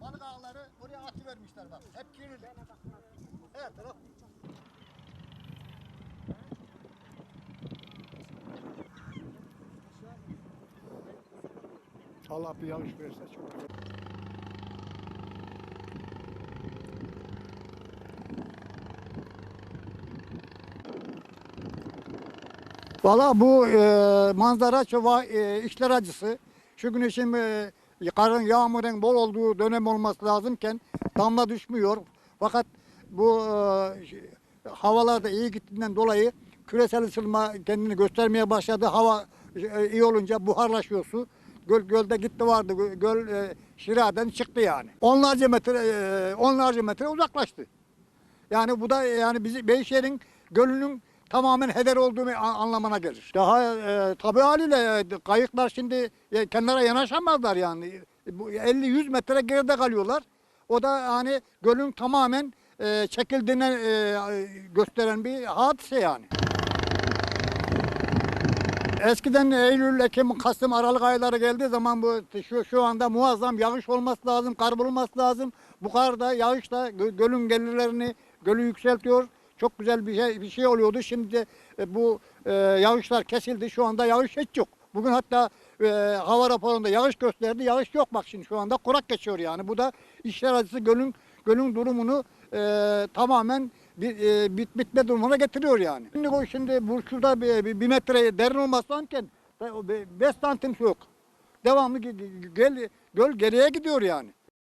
balık ağları oraya atı vermişler bak. Hep kirli. Her taraf. Allah bir yağış verse çok güzel. Valla bu e, manzara çova e, işler acısı. Şu güneşin e, karın yağmurun bol olduğu dönem olması lazımken damla düşmüyor. Fakat bu e, ş- havalar da iyi gittiğinden dolayı küresel ısınma kendini göstermeye başladı. Hava e, iyi olunca buharlaşıyor su. Göl, gölde gitti vardı. Gö- Göl e, Şira'dan çıktı yani. Onlarca metre e, onlarca metre uzaklaştı. Yani bu da yani bizi Beyşehir'in gölünün tamamen heder olduğunu a- anlamına gelir. Daha e, tabi haliyle e, kayıklar şimdi e, kenara yanaşamazlar yani. Bu 50-100 metre geride kalıyorlar. O da hani gölün tamamen e, çekildiğini e, gösteren bir hadise yani. Eskiden Eylül, Ekim, Kasım, Aralık ayları geldiği zaman bu şu, şu anda muazzam yağış olması lazım, kar bulunması lazım. Bu kar da yağış da gö- gölün gelirlerini, gölü yükseltiyor. Çok güzel bir şey, bir şey oluyordu. Şimdi e, bu e, yağışlar kesildi. Şu anda yağış hiç yok. Bugün hatta e, hava raporunda yağış gösterdi. Yağış yok bak şimdi şu anda kurak geçiyor yani. Bu da işler acısı gölün gölün durumunu e, tamamen bir, e, bit, bitme durumuna getiriyor yani. Şimdi o şimdi bu şurada bir, bir, bir metre derin olması lazımken 5 santim yok. Devamlı gel, göl geriye gidiyor yani.